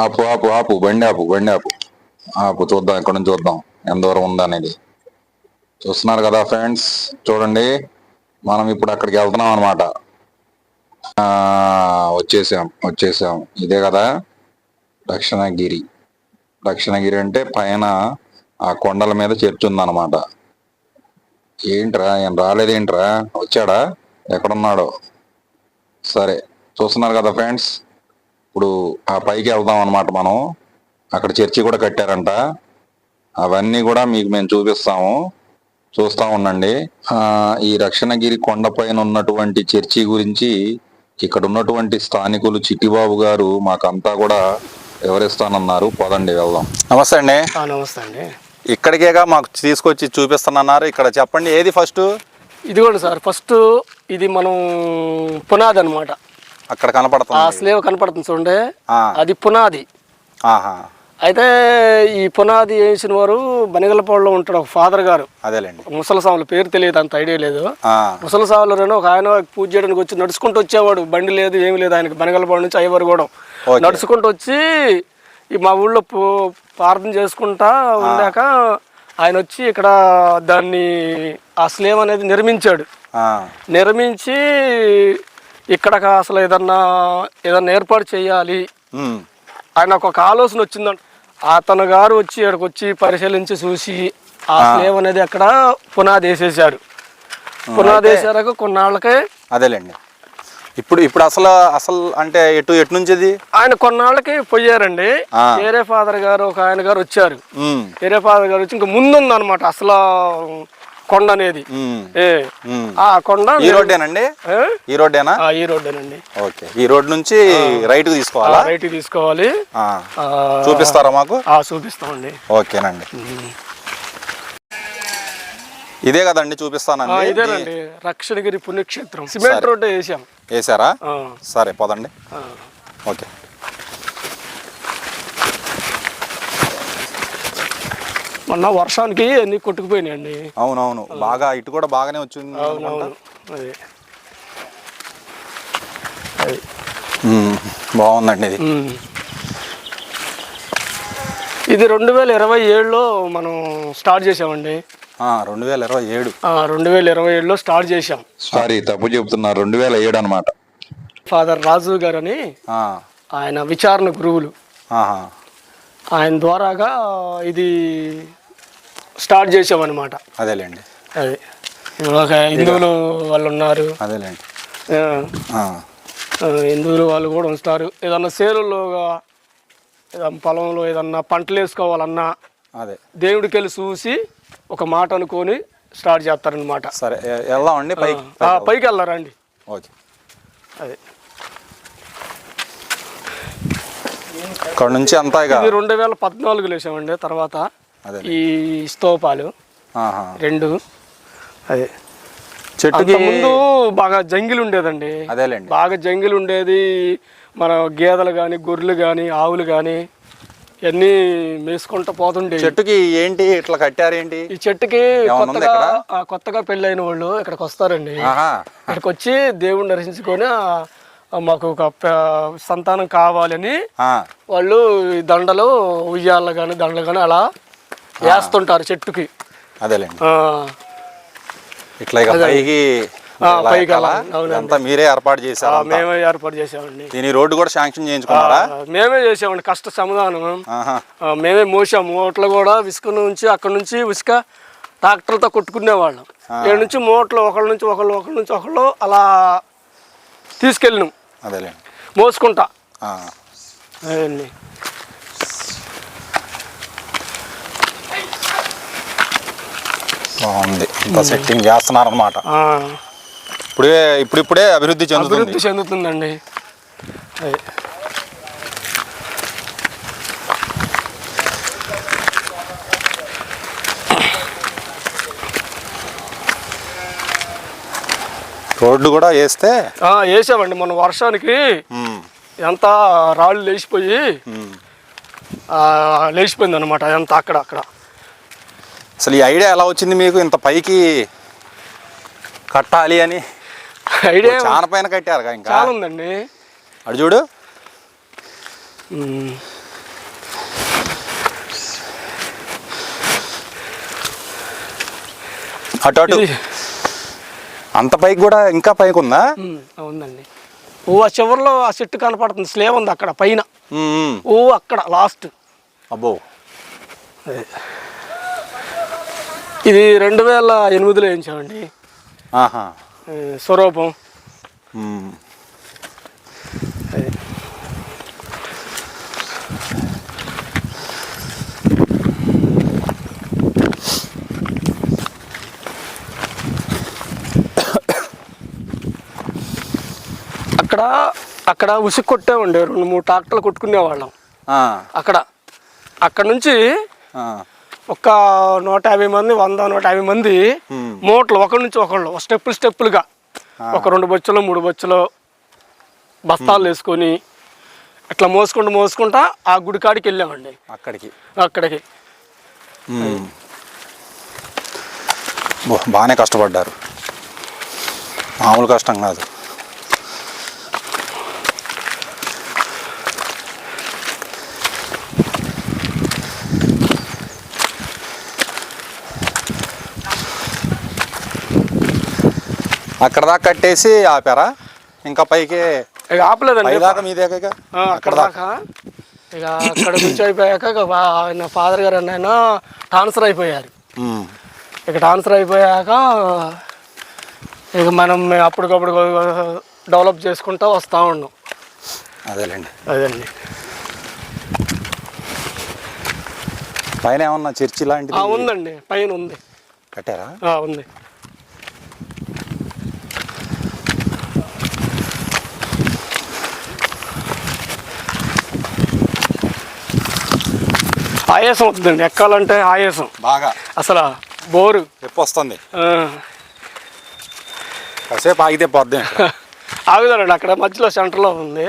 ఆపు ఆపు ఆపు బండి ఆపు బండి ఆపు. ఆపు చూద్దాం ఇక్కడ నుంచి చూద్దాం ఎంత దూరం ఉందా అనేది. చూస్తున్నారు కదా ఫ్రెండ్స్ చూడండి మనం ఇప్పుడు అక్కడికి వెళ్తున్నాం అనమాట వచ్చేసాం వచ్చేసాం. ఇదే కదా దక్షిణగిరి. దక్షిణగిరి అంటే పైన ఆ కొండల మీద చర్చ్ ఉందన్నమాట ఏంట్రా ఏం రాలేదేంట్రా? వచ్చాడా? ఎక్కడున్నాడో? సరే చూస్తున్నారు కదా ఫ్రెండ్స్ ఇప్పుడు ఆ పైకి వెళ్దాం అనమాట మనం. అక్కడ చర్చి కూడా కట్టారంట. అవన్నీ కూడా మీకు మేము చూపిస్తాము. చూస్తా ఉండండి. ఆ, ఈ రక్షణగిరి కొండపైన ఉన్నటువంటి చర్చి గురించి ఇక్కడ ఉన్నటువంటి స్థానికులు చిట్టిబాబు గారు మాకంతా కూడా వివరిస్తానన్నారు. పదండి వెళ్దాం. నమస్తే అండి. ఆ, నమస్తే అండి. ఇక్కడికేగా మాకు తీసుకొచ్చి చూపిస్తానన్నారు. ఇక్కడ చెప్పండి ఏది ఫస్ట్? ఇదిగోండి సార్ ఫస్ట్ ఇది మనం పునాది అనమాట అక్కడ ఆ కనపడుతుంది స్లేవ్ కనపడుతుంది చూడండి. ఆ, అది పునాది. ఆహా. అయితే ఈ పునాది వేసిన వారు బనిగలపాడులో ఉంటాడు ఒక ఫాదర్ గారు. అదేలేండి. ముసలి స్వాముల పేరు తెలియదు అంత ఐడియా లేదు. ఆ, ముసలి స్వాములు ఒక ఆయన పూజ చేయడానికి వచ్చి నడుచుకుంటూ వచ్చేవాడు. బండి లేదు ఏమి లేదు. ఆయనకి బనిగలపాడు నుంచి అయ్యవారు కూడా. నడుచుకుంటూ వచ్చి ఈ మా ఊళ్ళో ప్రార్థన చేసుకుంటా ఉండాక ఆయన వచ్చి ఇక్కడ దాన్ని ఆ స్లేవ్ అనేది నిర్మించాడు. ఆ, నిర్మించి ఇక్కడ అసలు ఏదన్నా ఏదన్నా ఏర్పాటు చేయాలి. ఉమ్, ఆయనకు ఒక ఆలోచన వచ్చిందంట. అతను గారు వచ్చి ఇక్కడికి వచ్చి పరిశీలించి చూసి ఆ స్లేవ్ అనేది అక్కడ పునాది వేసేసారు పునాది వేసాక కొన్నాళ్ళకే అదేలేండి. ఇప్పుడు ఇప్పుడు అసలు అసలు అంటే ఎటు ఎటు నుంచి ఇది ఆయన కొన్నాళ్ళకి పోయారండి. వేరే ఫాదర్ గారు ఒక ఆయన గారు వచ్చారు. వేరే ఫాదర్ గారు వచ్చి ఇంకా ముందుంది అనమాట అసలు కొండ అనేది. ఆ కొండ ఈ రోడ్డేనండి? ఈ రోడ్డేనా? ఈ రోడ్డేనండి. ఓకే. ఈ రోడ్ నుంచి రైట్ తీసుకోవాలా? రైట్ తీసుకోవాలి. చూపిస్తారా మాకు? చూపిస్తామండి. ఓకేనండి. ఇదే కదండి చూపిస్తానండి. ఇదేనండి. రక్షణగిరి పుణ్యక్షేత్రం. సిమెంట్ రోడ్డు వేసాం. వేసారా? సరే పదండి. ఓకే. మొన్న వర్షానికి అన్ని కొట్టుకుపోయినాయండి. అవునవును. బాగా ఇటు కూడా బాగానే వచ్చింది అవునవును. అది. అది. ఉమ్, బాగుందండి ఇది. ఉమ్. ఇది రెండు వేల ఇరవై ఏడులో మనం స్టార్ట్ చేసామండి ఆ, రెండు వేల ఇరవై ఏడు. ఆ, రెండు వేల ఇరవై ఏడులో స్టార్ట్ చేసాం సారీ తప్పు చెప్తున్నారు రెండు వేల ఏడు అనమాట ఫాదర్ రాజు గారని ఆ, ఆయన విచారణ గురువులు. ఆహా, ఆయన ద్వారాగా ఇది స్టార్ట్ చేసామన్నమాట. అదేలేండి. అది. ఒక హిందువులు వాళ్ళు ఉన్నారు. అదేలేండి. హిందువులు వాళ్ళు కూడా ఉంచుతారు. ఏదన్నా సేలుల్లో ఏదన్నా పొలంలో ఏదన్నా పంటలు వేసుకోవాలన్నా అదే. దేవుడికి వెళ్ళి చూసి ఒక మాట అనుకొని స్టార్ట్ చేస్తారనమాట సరే వెళ్దామండి పైకి. పైకి వెళ్ళారండి. ఓకే. అది. ఇక్కడ నుంచి అంతా ఇది రెండు వేల పద్నాలుగులో వేసామండి తర్వాత ఈ స్తూపాలు. రెండు. అదే. చెట్టుకి ముందు బాగా జంగిల్ ఉండేదండి. అదేలేండి. బాగా జంగిల్ ఉండేది. మన గేదెలు కానీ గొర్రెలు కానీ ఆవులు కానీ ఇవన్నీ మేసుకుంటూ పోతుండేవి చెట్టుకి ఏంటి? ఇట్లా కట్టారేంటి? ఈ చెట్టుకి కొత్తగా కొత్తగా పెళ్ళైన వాళ్ళు ఇక్కడికి వస్తారండి. ఇక్కడికి వచ్చి దేవుణ్ణి దర్శించుకొని మాకు ఒక సంతానం కావాలని వాళ్ళు దండలు ఉయ్యాల కానీ దండలు కానీ అలా వేస్తుంటారు చెట్టుకి. అదేలేండి. ఇట్లా ఇక పైకి పైకి మీరే ఏర్పాటు చేశారు మేమే ఏర్పాటు చేసామండి దీని రోడ్డు కూడా శాంక్షన్ చేయించుకున్నారా? మేమే చేసామండి కష్ట సమాధానం. మేమే మోసాము. మూటలు కూడా ఇసుక నుంచి అక్కడ నుంచి ఇసుక ట్రాక్టర్లతో కొట్టుకునేవాళ్ళం. ఇక్కడ నుంచి మూటలు ఒకళ్ళ నుంచి ఒకళ్ళు ఒకళ్ళ నుంచి ఒకళ్ళు అలా తీసుకెళ్ళినాం. అదేలేండి. మోసుకుంటా. బాగుంది. ఇంత సెట్టింగ్ చేస్తున్నారనమాట ఆ, ఇప్పుడే ఇప్పుడిప్పుడే అభివృద్ధి చెందుతుంది. అభివృద్ధి చెందుతుందండి. రోడ్డు కూడా వేస్తే వేసామండి. మొన్న వర్షానికి ఎంత రాళ్ళు లేచిపోయి లేచిపోయింది అనమాట ఎంత అక్కడ అక్కడ. అసలు ఈ ఐడియా ఎలా వచ్చింది మీకు? ఇంత పైకి కట్టాలి అని? ఐడియా చాలా పైన కట్టారు ఇంకా? ఉందండి. అడు చూడు. అటు అటు. అంత పైకి కూడా ఇంకా పైకి ఉందా? ఉందండి. ఓ ఆ చివరిలో ఆ చెట్టు కనపడుతుంది. స్లేవ్ ఉంది అక్కడ పైన. ఓ అక్కడ లాస్ట్. అబ్బో. ఇది రెండు వేల ఎనిమిదిలో వేయించామండి. ఆహా. స్వరూపం. అక్కడ అక్కడ ఉసుగు కొట్టామండి రెండు మూడు ట్రాక్టర్లు కొట్టుకునేవాళ్ళం. అక్కడ అక్కడ నుంచి. ఒక నూట యాభై మంది వంద నూట యాభై మంది. మూటలు ఒకరి నుంచి ఒకళ్ళు స్టెప్పులు స్టెప్పులుగా. ఒక రెండు బొచ్చులు మూడు బొచ్చులు బస్తాలు వేసుకొని అట్లా మోసుకుంటూ మోసుకుంటా ఆ గుడి కాడికి వెళ్ళామండి. అక్కడికి. అక్కడికి. బాగానే కష్టపడ్డారు. మామూలు కష్టం కాదు. అక్కడ దాకా కట్టేసి ఆపారా? ఇంకా పైకి ఆపలేదండి. పైదాకా మీ దగ్గర ఆ, అక్కడ దాకా? ఇక అక్కడ నుంచి అయిపోయాక ఆయన ఫాదర్ గారు ఆయన ట్రాన్స్ఫర్ అయిపోయారు. ఇక ట్రాన్స్ఫర్ అయిపోయాక ఇక మనం అప్పటికప్పుడు డెవలప్ చేసుకుంటూ వస్తూ ఉన్నాం. అదేలేండి. అదండి. పైన ఏమన్నా చర్చి లాంటిది? ఉందండి. పైన ఉంది. కట్టారా? ఉంది. ఆయాసం వస్తుందండి ఎక్కాలంటే ఆయాసం. బాగా. అసలు బోరు. ఎప్పు వస్తుంది. కాసేపు ఆగితే పోద్ది ఆగుదానండి అక్కడ మధ్యలో సెంటర్లో ఉంది.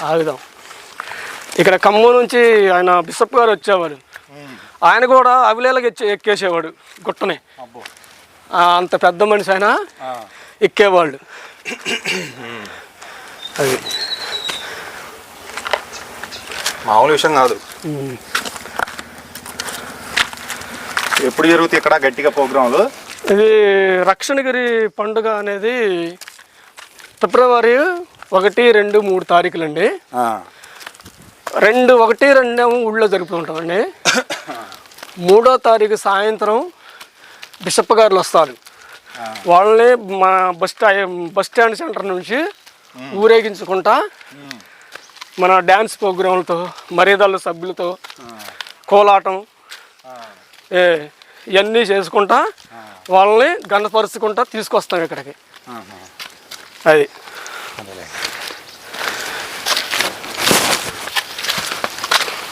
ఆగుదాం. ఇక్కడ ఖమ్మం నుంచి ఆయన బిషప్ గారు వచ్చేవారు. ఆయన కూడా అవిలేలకు ఎక్కి ఎక్కేసేవాడు గుట్టని. అంత పెద్ద మనిషి ఆయన. ఎక్కేవాళ్ళు. అది మామూలు విషయం కాదు. ఎప్పుడు జరుగుతాయి ఇక్కడ గట్టిగా ప్రోగ్రాంలు ఇది రక్షణగిరి పండుగ అనేది ఫిబ్రవరి ఒకటి రెండు మూడు తారీఖులండి. రెండు ఒకటి రెండు ఏమో ఊళ్ళో జరుపుకుంటామండి మూడో తారీఖు సాయంత్రం బిషప్ గారులు వస్తారు. వాళ్ళని మా బస్ స్టా బస్ స్టాండ్ సెంటర్ నుంచి ఊరేగించుకుంటా మన డ్యాన్స్ ప్రోగ్రాంలతో మర్యాదల సభ్యులతో కోలాటం ఇవన్నీ చేసుకుంటా వాళ్ళని గణపరుచుకుంటా తీసుకొస్తాం ఇక్కడికి. అది.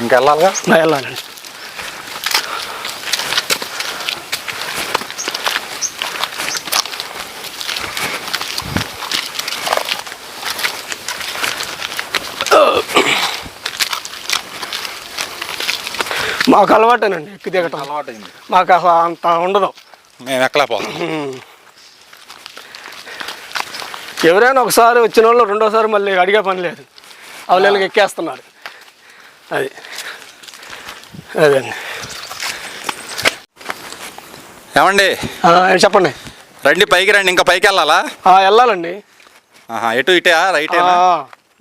ఇంకా వెళ్ళాలిగా నా వెళ్ళాలండి మాకు అలవాటేనండి ఎక్కి దిగటం. అలవాటైంది. మాకు అసలు అంత ఉండదు. మేము ఎక్కలేకపోతాం ఎవరైనా ఒకసారి వచ్చిన వాళ్ళు రెండోసారి మళ్ళీ అడిగే పని లేదు. అవలేళ్ళకి ఎక్కేస్తున్నారు అది. అదండి ఏమండి? ఆ, చెప్పండి? రండి పైకి రండి ఇంకా పైకి వెళ్ళాలా? ఆ, వెళ్ళాలండి. ఆహా ఎటు ఇటే రైట్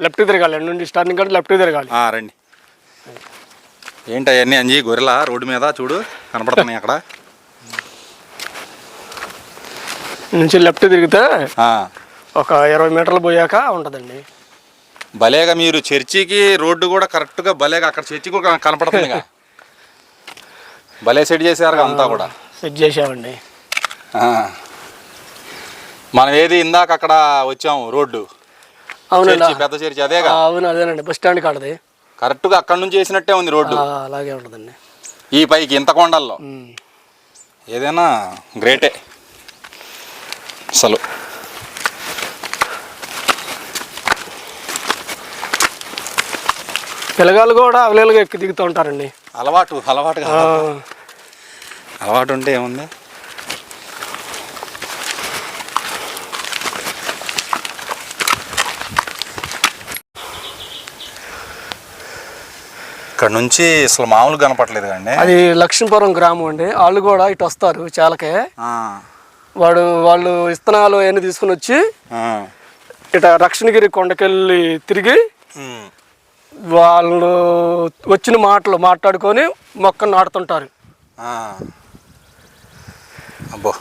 లెఫ్ట్ తిరగాలి ఎండ్ నుండి స్టార్టింగ్ కంటే లెఫ్ట్ తిరగాలి. రండి. ఏంటి అవన్నీ అంజి? గొర్రెల? రోడ్డు మీద చూడు కనపడుతున్నాయి అక్కడ. నుంచి లెఫ్ట్ తిరిగితే ఒక ఇరవై మీటర్లు పోయాక ఉంటుందండి. భలేగా మీరు చర్చికి రోడ్డు కూడా కరెక్ట్గా భలేగా అక్కడ చర్చి కూడా కనపడుతుందిగా. భలే సెట్ చేశారు అంతా కూడా. సెట్ చేసామండి. మనం ఏది ఇందాక అక్కడ వచ్చాము రోడ్డు. అవునండి. పెద్ద చర్చి అదేగా? ఆ, అవును అదేనండి. బస్ స్టాండ్ కాడది. కరెక్ట్గా అక్కడ నుంచి వేసినట్టే ఉంది రోడ్డు. అలాగే ఉంటుందండి. ఈ పైకి ఇంత కొండల్లో. ఏదైనా గ్రేటే. అసలు. పిల్లగాళ్ళు కూడా అవలేలుగా ఎక్కి దిగుతూ ఉంటారండి. అలవాటు అలవాటు. అలవాటు ఉంటే ఏముంది? ఇక్కడ నుంచి అసలు మామూలు కనపట్లేదు కండి అది లక్ష్మీపురం గ్రామం అండి. వాళ్ళు కూడా ఇటు వస్తారు చాలకే. వాడు వాళ్ళు ఇత్తనాలు అవన్నీ తీసుకుని వచ్చి. ఇట రక్షణగిరి కొండకెళ్ళి తిరిగి. వాళ్ళు వచ్చిన మాటలు మాట్లాడుకొని మొక్కను నాటుతుంటారు. అబ్బో.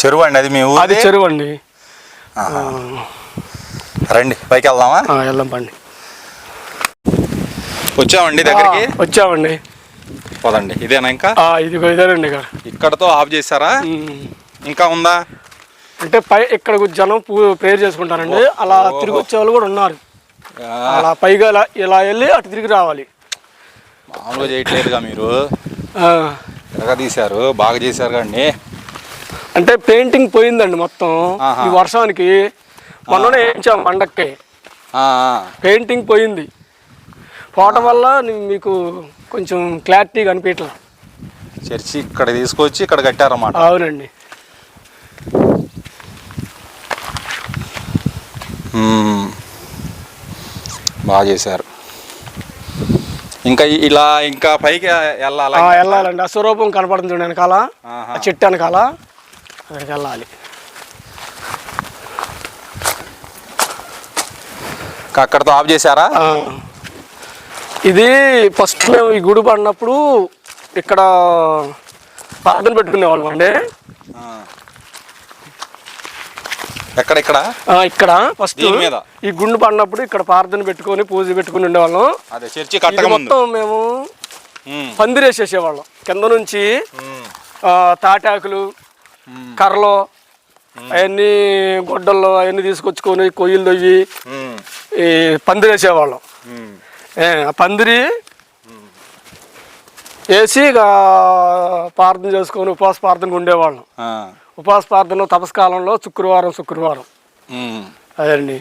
చెరువు అండి అది మీ అది చెరువు అండి. రండి పైకి వెళ్దామా? ఆ, వెళ్ళం పండి. వచ్చామండి దగ్గరికి? వచ్చామండి. పదండి. ఇదేనా ఇంకా? ఆ, ఇదిగో ఇదేనండి ఇక్కడ ఇక్కడతో ఆఫ్ చేశారా. ఇంకా ఉందా? అంటే పై ఇక్కడ జనం ప్రేయర్ చేసుకుంటారండి. అలా తిరిగి వచ్చే వాళ్ళు కూడా ఉన్నారు. అలా పైగా ఇలా ఇలా వెళ్ళి అటు తిరిగి రావాలి. మామూలుగా చేయట్లేదుగా మీరు. తీశారు. బాగా చేశారు కండి అంటే పెయింటింగ్ పోయిందండి మొత్తం. ఈ వర్షానికి. మొన్ననే వేయించాం పండక్కి. పెయింటింగ్ పోయింది. పోవటం వల్ల మీకు కొంచెం క్లారిటీ కనిపించట్లా. చర్చి ఇక్కడ తీసుకొచ్చి ఇక్కడ కట్టారన్నమాట. అవునండి. బాగా చేశారు. ఇంకా ఇలా ఇంకా పైకి వెళ్ళాలా? వెళ్ళాలండి. ఆ స్వరూపం కనపడుతుంది వెనకాల. ఆ చెట్టు వెనకాల. అక్కడికి వెళ్ళాలి. అక్కడతో ఆఫ్ చేశారా. ఇది ఫస్ట్ మేము ఈ గుడి పడినప్పుడు ఇక్కడ ప్రార్థన పెట్టుకునేవాళ్ళం అండి. ఎక్కడ ఇక్కడ? ఇక్కడ. ఫస్ట్ మీద? ఈ గుండు పడినప్పుడు ఇక్కడ ప్రార్థన పెట్టుకొని పూజ పెట్టుకుని ఉండేవాళ్ళం. అదే చర్చి కట్టక మొత్తం మేము. పందిరేసేసేవాళ్ళం కింద నుంచి తాటాకులు కర్రలు అవన్నీ గొడ్డల్లో అవన్నీ తీసుకొచ్చుకొని కొయ్యలు దొయ్యి పందిరేసేవాళ్ళం. పందిరి. వేసి ఇక ప్రార్థన చేసుకొని ఉపవాస ప్రార్థనకు ఉండేవాళ్ళం. ఉపవాస ప్రార్థన తపస్కాలంలో శుక్రవారం శుక్రవారం. అదండి.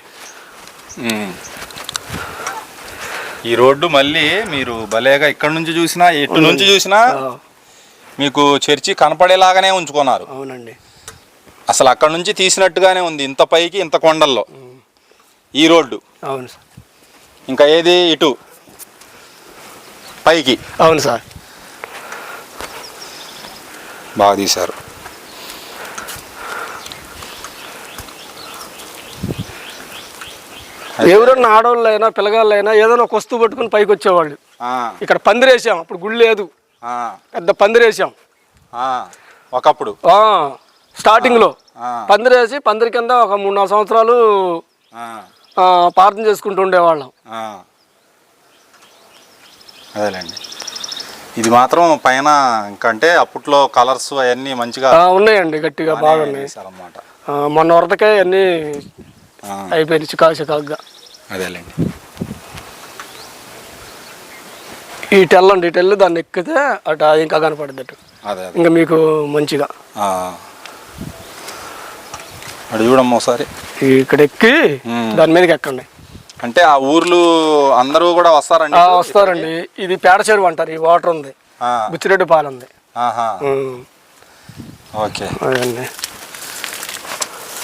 ఈ రోడ్డు మళ్ళీ మీరు భలేగా ఇక్కడ నుంచి చూసినా ఎటు నుంచి చూసినా మీకు చర్చి కనపడేలాగానే ఉంచుకున్నారు. అవునండి. అసలు అక్కడ నుంచి తీసినట్టుగానే ఉంది ఇంత పైకి ఇంత కొండల్లో. ఈ రోడ్డు. అవును సార్. ఇంకా ఏది? ఇటు. పైకి. అవును సార్. బాగా తీశారు. ఎవరన్నా ఆడవాళ్ళు అయినా పిల్లగాళ్ళు అయినా ఏదైనా ఒక వస్తువు పట్టుకుని పైకి వచ్చేవాళ్ళు. ఇక్కడ పందిరేసాం అప్పుడు గుడి లేదు. పెద్ద పందిరేసాం ఒకప్పుడు. స్టార్టింగ్లో. పందిరేసి పందిరి కింద ఒక మూడు నాలుగు సంవత్సరాలు ప్రార్థన చేసుకుంటూ ఉండేవాళ్ళం. అదేలేండి. ఇది మాత్రం పైన ఇంకంటే అప్పట్లో కలర్స్ అవన్నీ మంచిగా ఉన్నాయండి గట్టిగా బాగున్నాయి. ఆ, మొన్న వరదకే అన్నీ ఆ, అయిపోయినాయి చికాకు చికాకుగా అదేలేండి ఇటు వెళ్ళండి ఇటు వెళ్ళి దాన్ని ఎక్కితే అటు అది ఇంకా కనపడుద్ది అటు. అదే ఇంకా మీకు మంచిగా. అటు చూడమ్మా ఒకసారి. ఇక్కడ ఎక్కి. దాని మీదకి ఎక్కండి. అంటే ఆ ఊర్లు అందరూ కూడా వస్తారండి? ఆ, వస్తారండి. ఇది పేడ చెరువు అంటారు ఈ వాటర్ ఉంది. ఆ, బుచ్చిరెడ్డి పాలు ఉంది. ఆహా. ఉమ్, ఓకే. అదండి.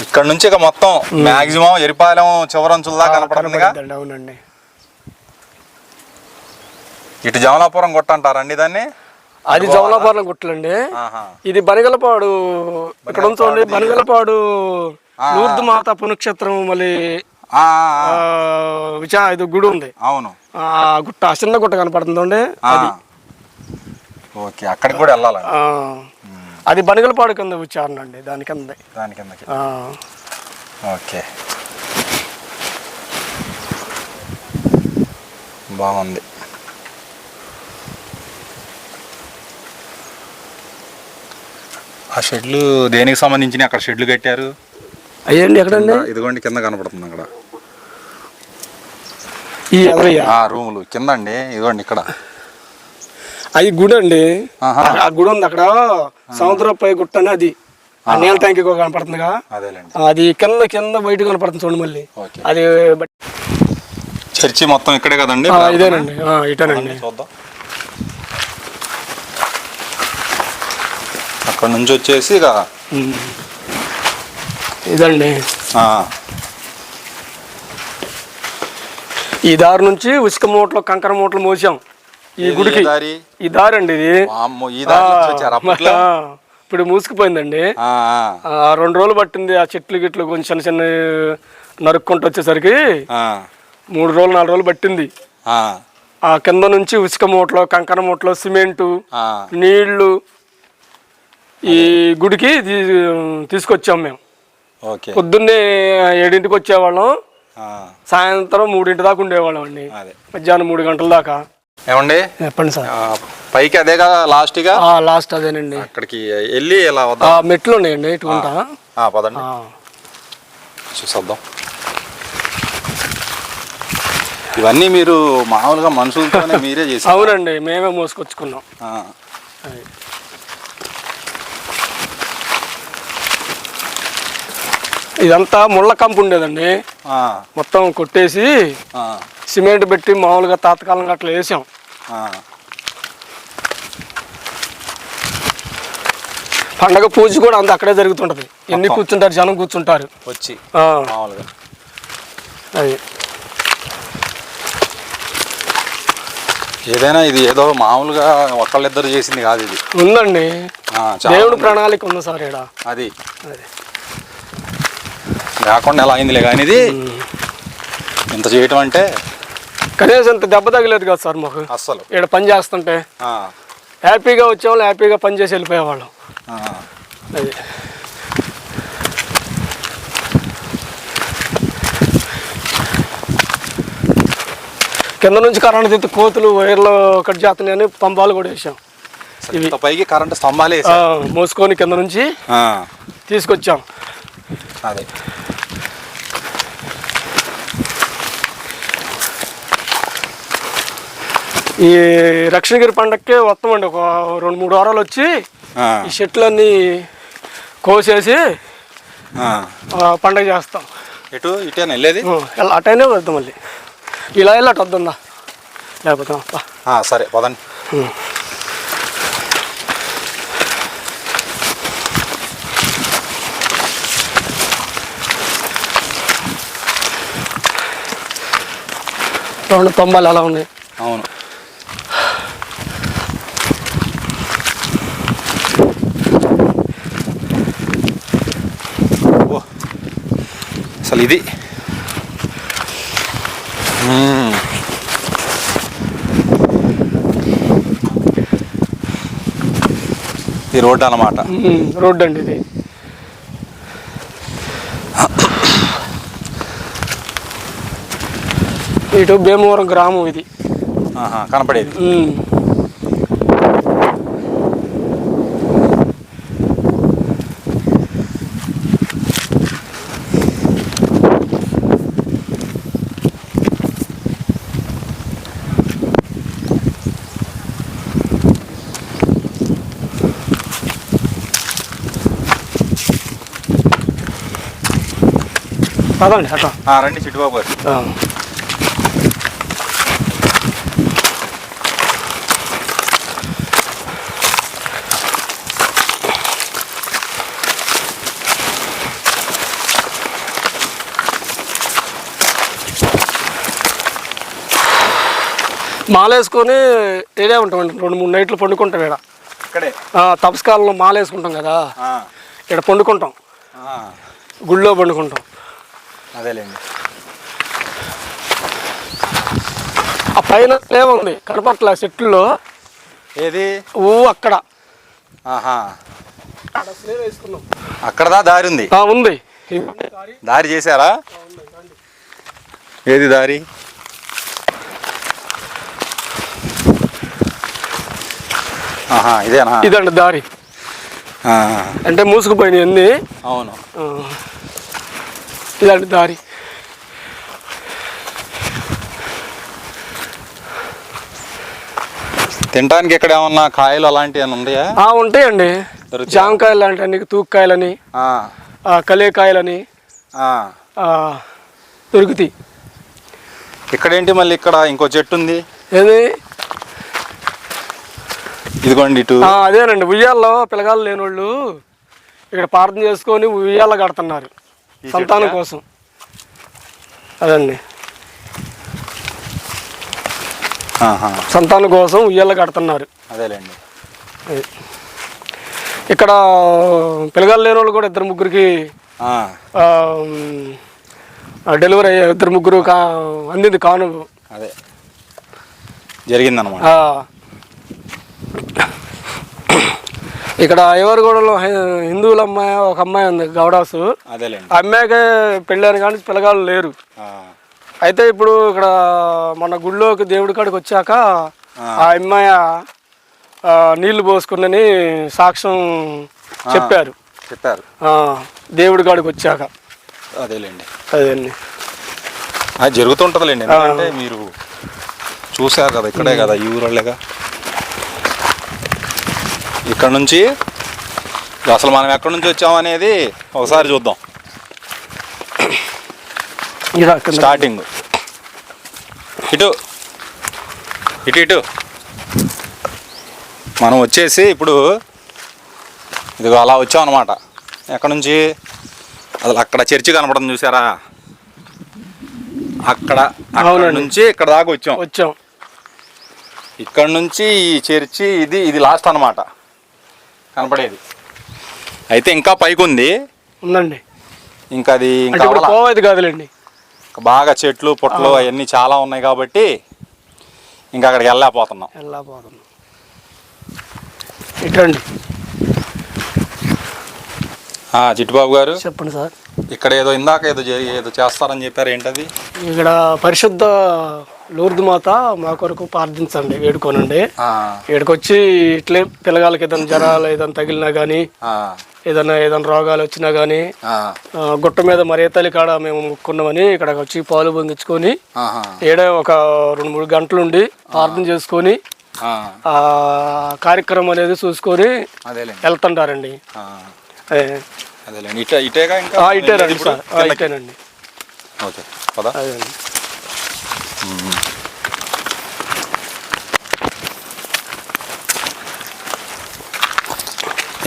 ఇక్కడ నుంచి ఇక మొత్తం మాక్సిమం ఎరిపాలెం చివరంచుల్లా కనపడుతుందిగా? కనపడుద్దండి, అవునండి. ఇటు జమలాపురం కొట్ట అంటారండి దాన్ని? అది జమలాపురం గుట్లండి ఆహా. ఇది బనగలపాడు ఇక్కడ ఉంచండి బనగలపాడు లూర్దు మాత పునక్షేత్రం మళ్ళీ విచా ఇది గుడి ఉంది. అవును. ఆ గుట్ట చిన్న గుట్ట కనపడుతుందండి ఆ. ఓకే అక్కడికి కూడా వెళ్ళాలండి ఆ, అది బనగలపాడు కింద ఉచ్చారణ అండి దాని కింద. దాని కిందకి. ఆ, ఓకే. బాగుంది. ఆ షెడ్లు దేనికి సంబంధించిన అక్కడ షెడ్లు కట్టారు? అయ్యండి ఎక్కడండి? కింద- ఇదిగోండి కింద కనపడుతుంది అక్కడ. ఈ ఆ రూములు కింద అండి ఇదిగోండి ఇక్కడ. అది గుడి అండి. ఆ గుడి ఉంది అక్కడ. సముద్రపై గుట్ట అని అది. ఆ నీళ్ళ ట్యాంక్ కనపడుతుందిగా. అది కింద కింద బయట కనపడుతుంది చూడండి మళ్ళీ. ఓకే. అది చర్చి మొత్తం ఇక్కడే కదండి? ఇదేనండి. ఇటేనండి. చూద్దాం. అక్కడ నుంచి వచ్చేసి ఇక. ఇదండి. ఈ దారి నుంచి ఉసుక మూటలు కంకర మూటలు మోసాం. ఈ గుడికి. ఈ దారి అండి ఇది ఇప్పుడు మూసుకుపోయిందండి. రెండు రోజులు పట్టింది ఆ చెట్లు గిట్లు కొంచెం చిన్న చిన్న నరుక్కుంటూ వచ్చేసరికి మూడు రోజులు నాలుగు రోజులు పట్టింది. ఆ, కింద నుంచి ఉసుక మూటలో కంకర మూటలో సిమెంటు నీళ్ళు ఈ గుడికి తీసుకొచ్చాం మేము. పొద్దున్నే ఏడింటికి వచ్చేవాళ్ళం. సాయంత్రం మూడింటి దాకా ఉండేవాళ్ళం అండి. అదే. మధ్యాహ్నం మూడు గంటల దాకా. ఏమండి? చెప్పండి సార్. పైకి అదే కదా లాస్ట్గా? ఆ, లాస్ట్ అదేనండి. అక్కడికి వెళ్ళి ఇలా మెట్లు ఉన్నాయండి ఆ, పదండి. చూసొద్దాం. ఇవన్నీ మీరు మామూలుగా మనుషులతోనే మీరే చేశారు అవునండి మేమే మోసుకొచ్చుకున్నాం ఆ, అది. ఇదంతా ముళ్ళ కంపు ఉండేదండి. మొత్తం కొట్టేసి సిమెంట్ పెట్టి మామూలుగా తాతకాలంగా అట్లా వేసాం. పండగ పూజ కూడా అంత అక్కడే జరుగుతుంటది. ఎన్ని కూర్చుంటారు జనం కూర్చుంటారు. వచ్చి అది. ఏదైనా ఇది ఏదో మామూలుగా ఒకళ్ళిద్దరు చేసింది కాదు ఇది. ఉందండి. దేవుడు. ప్రణాళిక ఉంది సార్ ఇక్కడ అది. అది. లేకుండా ఎలా అయిందిలే కానీ ఇది ఇంత చేయటం అంటే కనీసం ఇంత దెబ్బ తగలేదు కదా సార్ మాకు. అస్సలు. ఇక్కడ పని చేస్తుంటే హ్యాపీగా వచ్చేవాళ్ళం హ్యాపీగా పని చేసి వెళ్ళిపోయేవాళ్ళం. అది. కింద నుంచి కరెంట్ తిత్తి కోతులు వైర్లు కట్ చేస్తున్నాయని పంపాలు కూడా వేసాం. ఇంత పైకి కరెంటు స్తంభాలే మోసుకొని కింద నుంచి తీసుకొచ్చాం. అదే. ఈ రక్షణగిరి పండక్కి వస్తామండి. ఒక రెండు మూడు వారాలు వచ్చి ఈ చెట్లన్నీ కోసేసి పండగ చేస్తాం. ఎటు? ఇటేనా వెళ్ళేది? అటైనా వెళ్తాం మళ్ళీ. ఇలా వెళ్ళి అటు వద్దా లేకపోతే సరే పదండి. రెండు తొంభాలు ఎలా ఉన్నాయి. అవును. అసలు ఇది. ఈ రోడ్డు అన్నమాట. ఉమ్, రోడ్డు అండి ఇది. ఇటు భీమవరం గ్రామం ఇది. కనపడేది. పదండి అట్లా రండి చిట్టుబాబు గారు. మాలేసుకొని ఏడే ఉంటామండి? రెండు మూడు నైట్లు పండుకుంటాం ఇక్కడ? ఇక్కడే తపస్కాలంలో మాలేసుకుంటాం కదా? ఇక్కడ పండుకుంటాం. గుళ్ళో పండుకుంటాం. అదేలేండి. ఆ పైన ఏముంది? కనపట్ల చెట్లలో ఏది? ఊ అక్కడ. ఆహా. అక్కడ అక్కడదా? దారి ఉంది. ఆ, ఉంది. దారి చేశారా? ఏది దారి? ఆహా ఇదేనా? ఇదండి దారి. అంటే మూసుకుపోయినాయి అన్ని. అవును. ఆ, ఇదండి దారి. తినడానికి ఇక్కడ ఏమన్నా కాయలు అలాంటివి ఏమైనా ఉన్నాయా? ఉంటాయండి? జామకాయలు లాంటి అన్ని తూక్కాయలని. ఆ, దొరుకుతాయి. ఇక్కడేంటి మళ్ళీ ఇక్కడ ఇంకో చెట్టు ఉంది? ఏది? ఇదిగోండి ఇటు. అదేనండి ఉయ్యాల్లో పిల్లగాళ్ళు లేని వాళ్ళు ఇక్కడ ప్రార్థన చేసుకొని ఉయ్యాల కడుతున్నారు. సంతానం? కోసం. అదండి. సంతానం కోసం ఉయ్యాల కడుతున్నారు. అదేలేండి. అది. ఇక్కడ పిల్లగాలు లేని వాళ్ళు కూడా ఇద్దరు ముగ్గురికి డెలివరీ అయ్యే ఇద్దరు ముగ్గురు కా అందింది కాను. అదే. జరిగిందనమాట. ఇక్కడ అయ్యవారిగూడలో హై- హిందువుల అమ్మాయి ఒక అమ్మాయి ఉంది గౌడాసు. అమ్మాయికే పెళ్ళాను కానీ పిల్లగాళ్ళు లేరు. అయితే ఇప్పుడు ఇక్కడ మన గుళ్ళోకి దేవుడి కాడికి వచ్చాక ఆ. అమ్మాయి నీళ్ళు పోసుకున్నని సాక్ష్యం చెప్పారు. చెప్పారు. దేవుడి కాడికి వచ్చాక. అదేలేండి. అదండి. అది జరుగుతుంటుందిలేండి. మీరు చూశారు కదా ఇక్కడే కదా ఈ ఊరోళ్ళేగా. ఇక్కడ నుంచి అసలు మనం ఎక్కడి నుంచి వచ్చామనేది ఒకసారి చూద్దాం. ఇదా. స్టార్టింగ్ ఇటు. ఇటు ఇటు. మనం వచ్చేసి ఇప్పుడు ఇదిగో అలా వచ్చాం అనమాట ఎక్కడ నుంచి? అసలు అక్కడ చర్చి కనపడుతుంది చూసారా? అక్కడ అక్కడ. నుంచి ఇక్కడ దాకా వచ్చాం. వచ్చాం. ఇక్కడ నుంచి ఈ చర్చి ఇది ఇది లాస్ట్ అన్నమాట. కనపడేది. అయితే ఇంకా పైకి ఉంది ఉందండి. ఇంకా అది ఇంకా ఇప్పుడు. పోవేది కాదులేండి. బాగా చెట్లు పుట్టలు అవన్నీ చాలా ఉన్నాయి కాబట్టి ఇంకా అక్కడికి వెళ్ళలేకపోతున్నాం. ఎలా పోతున్నాం ఇటండి. ఆ, చిట్టుబాబు గారు. చెప్పండి సార్. ఇక్కడ ఏదో ఇందాక ఏదో జరి- ఏదో చేస్తారని చెప్పారు ఏంటది? ఇక్కడ పరిశుద్ధ లూర్దు మాత మా కొరకు ప్రార్థించండి వేడుకోనండి. ఇక్కడికి ఇట్లే పిల్లగాళ్ళకి ఏదైనా జ్వరాలు ఏదైనా తగిలినా కానీ ఏదైనా ఏదైనా రోగాలు వచ్చినా కానీ గుట్ట మీద మరే తల్లి కాడ మేము ముక్కున్నామని ఇక్కడికి వచ్చి పాలు పొందించుకొని ఏడే ఒక రెండు మూడు గంటలుండి ప్రార్థన చేసుకొని ఆ, కార్యక్రమం అనేది చూసుకొని వెళ్తుంటారండి. ఇటేనండి ఓకే. అదేనండి.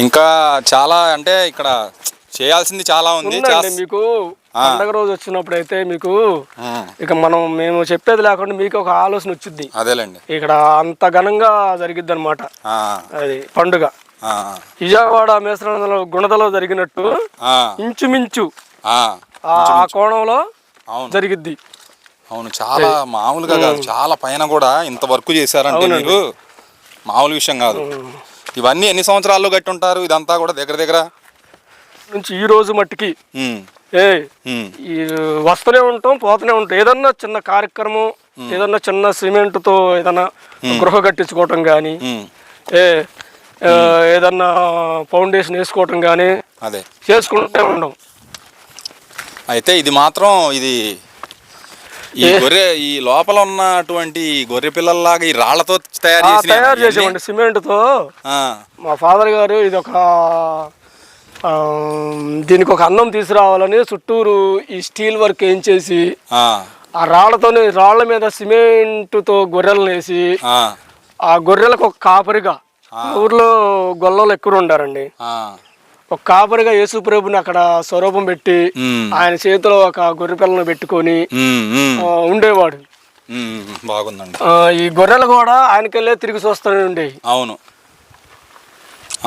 ఇంకా చాలా అంటే ఇక్కడ చేయాల్సింది చాలా ఉంది. మీకు పండగ రోజు వచ్చినప్పుడు అయితే మీకు ఇక మనం మేము చెప్పేది లేకుండా మీకు ఒక ఆలోచన వచ్చింది అదేలేండి. ఇక్కడ అంత ఘనంగా జరిగిద్ది అనమాట అది పండుగ. విజయవాడ మేసరంలో గుణదలో జరిగినట్టు ఇంచుమించు ఆ, కోణంలో జరిగిద్ది. అవును చాలా మామూలుగా కాదు. చాలా పైన కూడా ఇంత వర్క్ చేశారంటే మీరు మామూలు విషయం కాదు. ఇవన్నీ ఎన్ని సంవత్సరాల్లో కట్టి ఉంటారు ఇదంతా కూడా దగ్గర దగ్గర? నుంచి ఈ రోజు మట్టికి. ఏ వస్తూనే ఉంటాం పోతూనే ఉంటాం. ఏదన్నా చిన్న కార్యక్రమం ఏదన్నా చిన్న సిమెంట్తో ఏదన్నా గృహ కట్టించుకోవటం కానీ ఏ ఏదన్నా ఫౌండేషన్ వేసుకోవటం కానీ అదే. చేసుకుంటూనే ఉండం. అయితే ఇది మాత్రం ఇది ఈ గొర్రె ఈ లోపల ఉన్నటువంటి గొర్రె పిల్లల్లాగా ఈ రాళ్ళతో తయారు తయారు చేసామండి సిమెంట్తో. మా ఫాదర్ గారు ఇది ఒక దీనికి ఒక అన్నం తీసుకురావాలని చుట్టూరు ఈ స్టీల్ వర్క్ ఏం చేసి ఆ. రాళ్ళతోని రాళ్ళ మీద సిమెంట్తో గొర్రెలను వేసి ఆ. గొర్రెలకు ఒక కాపరిగా. ఊర్లో గొల్లలు ఎక్కువ ఉండారండి. ఒక కాపరిగా యేసుప్రభుని అక్కడ స్వరూపం పెట్టి ఆయన చేతిలో ఒక గొర్రె పిల్లను పెట్టుకొని ఉండేవాడు. బాగుందండి. ఈ గొర్రెలు కూడా ఆయనకెళ్ళే తిరిగి చూస్తూనే ఉండేవి. అవును.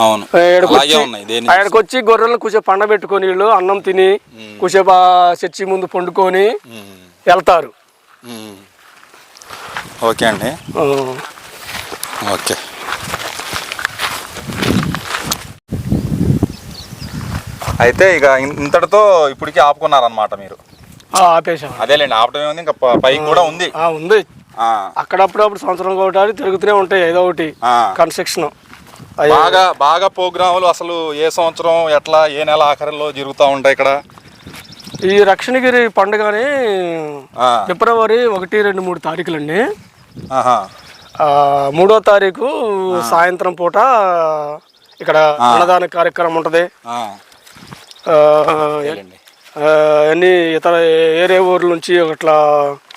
అవును. ఆయనకు వచ్చి గొర్రెలను కూసేపు పండబెట్టుకొని వీళ్ళు అన్నం తిని కూసేపు చర్చి ముందు పండుకొని వెళ్తారు. ఓకే అండి. ఓకే. అయితే ఇక ఇంతటితో ఇప్పటికీ ఆపుకున్నారనమాట మీరు. ఆపేసాం అదేలేండి ఆపటం ఏముంది ఇంకా పైకి కూడా ఉంది. ఉంది. అక్కడప్పుడప్పుడు సంవత్సరం ఒకటి తిరుగుతూనే ఉంటాయి ఏదో ఒకటి. కన్స్ట్రక్షన్. బాగా బాగా ప్రోగ్రాములు అసలు ఏ సంవత్సరం ఎట్లా ఏ నెల ఆఖరిలో జరుగుతూ ఉంటాయి ఇక్కడ? ఈ రక్షణగిరి పండుగని ఫిబ్రవరి ఒకటి రెండు మూడు తారీఖులండి. మూడో తారీఖు సాయంత్రం పూట ఇక్కడ అన్నదాన కార్యక్రమం ఉంటుంది. అన్ని ఇతర ఏరే ఊర్ల నుంచి అట్లా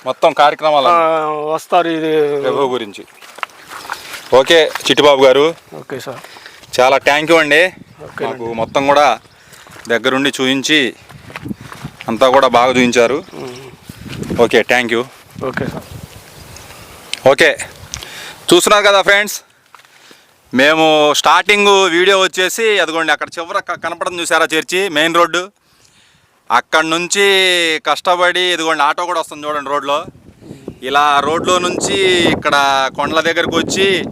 మొత్తం కార్యక్రమాలు వస్తారు ఇది. గురించి. Okay Chittibabu garu. Okay sir. చాలా థ్యాంక్ యూ అండి. మాకు మొత్తం కూడా దగ్గరుండి చూపించి అంతా కూడా బాగా చూపించారు okay thank you. Okay sir. Okay. చూస్తున్నారు కదా ఫ్రెండ్స్? మేము స్టార్టింగ్ వీడియో వచ్చేసి అదిగోండి అక్కడ చివర క- కనపడడం చూసారా చర్చి? Main road. అక్కడ నుంచి కష్టపడి ఇదిగోండి ఆటో కూడా వస్తుంది చూడండి రోడ్లో. ఇలా రోడ్లో నుంచి ఇక్కడ కొండల దగ్గరకు వచ్చి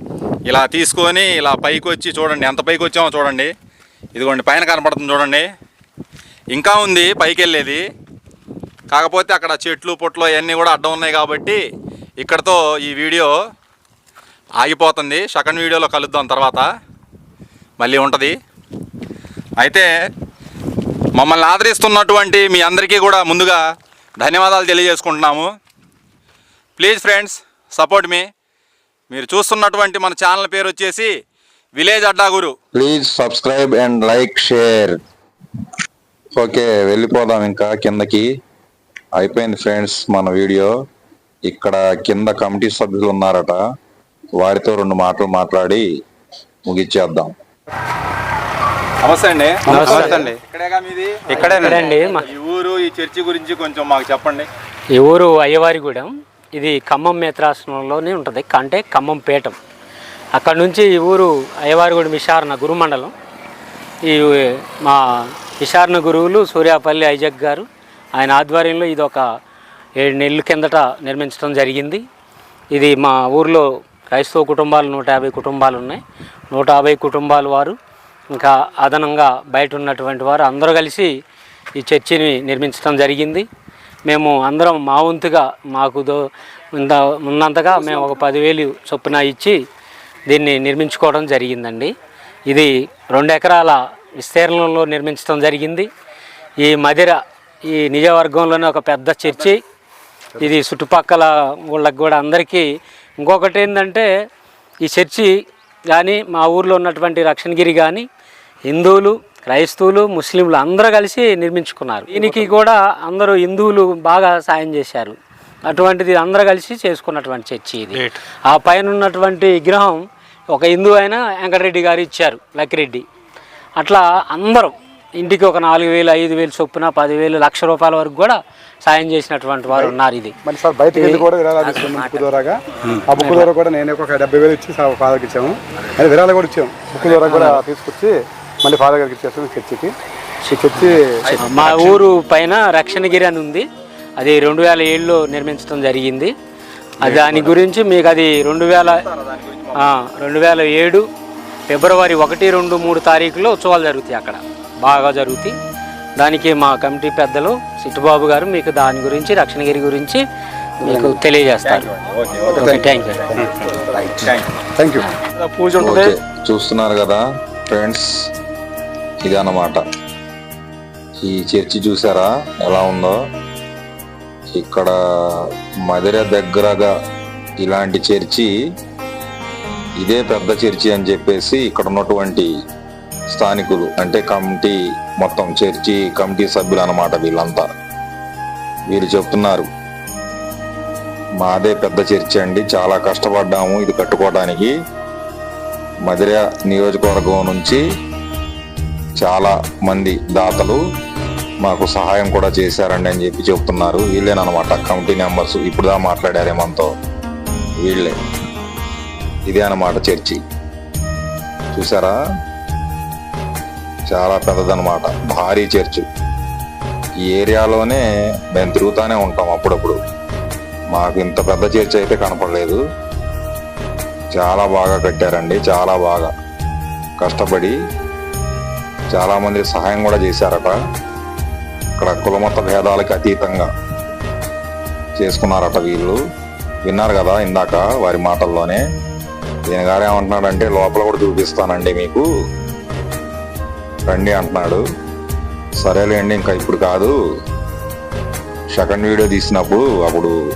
ఇలా తీసుకొని ఇలా పైకి వచ్చి చూడండి. ఎంత పైకి వచ్చామో చూడండి. ఇదిగోండి పైన కనపడుతుంది చూడండి. ఇంకా ఉంది పైకి వెళ్ళేది కాకపోతే అక్కడ చెట్లు పొట్లు అవన్నీ కూడా అడ్డం ఉన్నాయి కాబట్టి ఇక్కడతో ఈ వీడియో ఆగిపోతుంది. సెకండ్ వీడియోలో కలుద్దాం తర్వాత. మళ్ళీ ఉంటుంది. అయితే మమ్మల్ని ఆదరిస్తున్నటువంటి మీ అందరికీ కూడా ముందుగా ధన్యవాదాలు తెలియజేసుకుంటున్నాము. ప్లీజ్ ఫ్రెండ్స్ సపోర్ట్ మీ మీరు చూస్తున్నటువంటి మన ఛానల్ పేరు వచ్చేసి village అడ్డాగురు. Please subscribe and like share okay వెళ్ళిపోదాం ఇంకా కిందకి. అయిపోయింది ఫ్రెండ్స్ మన వీడియో. ఇక్కడ కింద కమిటీ సభ్యులు ఉన్నారట. వారితో రెండు మాటలు మాట్లాడి ముగిచ్చేద్దాం నమస్తే అండి. నమస్తే. అండి. ఇక్కడేగా మీది? ఇక్కడేనండి మా- ఈ ఊరు ఈ చర్చి గురించి కొంచెం మాకు చెప్పండి. ఈ ఊరు అయ్యవారిగూడెం. ఇది ఖమ్మం మేత్రాసనంలోనే ఉంటుంది. అంటే ఖమ్మం పీఠం అక్కడ నుంచి ఈ ఊరు అయ్యవారిగూడెం విశారణ గురుమండలం ఈ మా విశారణ గురువులు సూర్యాపల్లి ఐజక్ గారు. ఆయన ఆధ్వర్యంలో ఇది ఒక ఏడు నెలల కిందట నిర్మించడం జరిగింది. ఇది మా ఊర్లో క్రైస్తవ కుటుంబాలు నూట యాభై కుటుంబాలు ఉన్నాయి. నూట యాభై కుటుంబాల వారు ఇంకా అదనంగా బయట ఉన్నటువంటి వారు అందరూ కలిసి ఈ చర్చిని నిర్మించడం జరిగింది. మేము అందరం మా వంతుగా మాకు దో ఉన్నంతగా మేము ఒక పదివేలు చొప్పున ఇచ్చి దీన్ని నిర్మించుకోవడం జరిగిందండి. ఇది రెండు ఎకరాల విస్తీర్ణంలో నిర్మించడం జరిగింది. ఈ మదిర ఈ నిజవర్గంలోనే ఒక పెద్ద చర్చి. ఇది చుట్టుపక్కల వాళ్ళకి కూడా అందరికీ ఇంకొకటి ఏంటంటే ఈ చర్చి కానీ మా ఊర్లో ఉన్నటువంటి రక్షణగిరి కానీ హిందువులు క్రైస్తవులు ముస్లింలు అందరూ కలిసి నిర్మించుకున్నారు. దీనికి కూడా అందరూ హిందువులు బాగా సాయం చేశారు. అటువంటిది అందరూ కలిసి చేసుకున్నటువంటి చర్చి ఇది. ఆ పైన ఉన్నటువంటి విగ్రహం ఒక హిందూ అయిన వెంకటరెడ్డి గారు ఇచ్చారు లక్కిరెడ్డి. అట్లా అందరం ఇంటికి ఒక నాలుగు వేలు ఐదు వేలు చొప్పున పదివేలు లక్ష రూపాయల వరకు కూడా సాయం చేసినటువంటి వారు ఉన్నారు ఇది. మళ్ళీ సార్ బయటకు వెళ్ళి కూడా విరాళాలు బుక్ ద్వారాగా? ఆ బుక్ ద్వారా కూడా నేను ఒక డెబ్బై వేలు ఇచ్చి సార్ ఫాదర్కి ఇచ్చాము. అది విరాళాలు కూడా ఇచ్చాము. బుక్ ద్వారా కూడా తీసుకొచ్చి మళ్ళీ ఫాదర్ గారికి ఇచ్చేస్తాం చర్చికి. చర్చి మా ఊరు పైన రక్షణగిరి అని ఉంది. అది రెండు వేల ఏడులో నిర్మించడం జరిగింది. దాని గురించి మీకు అది రెండు వేల రెండు వేల ఏడు ఫిబ్రవరి ఒకటి రెండు మూడు తారీఖులో ఉత్సవాలు జరుగుతాయి అక్కడ. బాగా జరుగుతాయి. దానికి మా కమిటీ పెద్దలు సిట్టుబాబు గారు మీకు దాని గురించి రక్షణగిరి గురించి మీకు తెలియజేస్తారు. Okay thank you thank you పూజ చూస్తున్నారు కదా ఫ్రెండ్స్ ఇది అన్నమాట ఈ చర్చి చూసారా? ఎలా ఉందో? ఇక్కడ మదిర దగ్గరగా ఇలాంటి చర్చి ఇదే పెద్ద చర్చి అని చెప్పేసి ఇక్కడ ఉన్నటువంటి స్థానికులు అంటే కమిటీ మొత్తం చర్చి కమిటీ సభ్యులు అన్నమాట వీళ్ళంతా. వీళ్ళు చెప్తున్నారు మాదే పెద్ద చర్చి అండి చాలా కష్టపడ్డాము ఇది కట్టుకోవడానికి. మధుర నియోజకవర్గం నుంచి చాలా మంది దాతలు మాకు సహాయం కూడా చేశారండి అని చెప్పి చెప్తున్నారు. వీళ్ళేనమాట కమిటీ నెంబర్స్ ఇప్పుడు దా మాట్లాడారు మనతో. వీళ్ళే. ఇదే అన్నమాట చర్చి. చూసారా? చాలా పెద్దదనమాట భారీ చర్చ్. ఈ ఏరియాలోనే మేము తిరుగుతూనే ఉంటాం అప్పుడప్పుడు. మాకు ఇంత పెద్ద చర్చ్ అయితే కనపడలేదు. చాలా బాగా కట్టారండి చాలా బాగా. కష్టపడి చాలామంది సహాయం కూడా చేశారట. ఇక్కడ కులమత భేదాలకు అతీతంగా చేసుకున్నారట వీళ్ళు. విన్నారు కదా ఇందాక వారి మాటల్లోనే. దీని గారు ఏమంటున్నాడంటే లోపల కూడా చూపిస్తానండి మీకు. రండి అంటున్నాడు. సరేలేండి ఇంకా ఇప్పుడు కాదు. సెకండ్ వీడియో తీసినప్పుడు అప్పుడు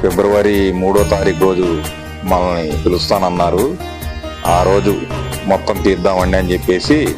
ఫిబ్రవరి మూడో తారీఖు రోజు మనల్ని పిలుస్తానన్నారు. ఆ రోజు మొత్తం తీద్దామండి అని చెప్పేసి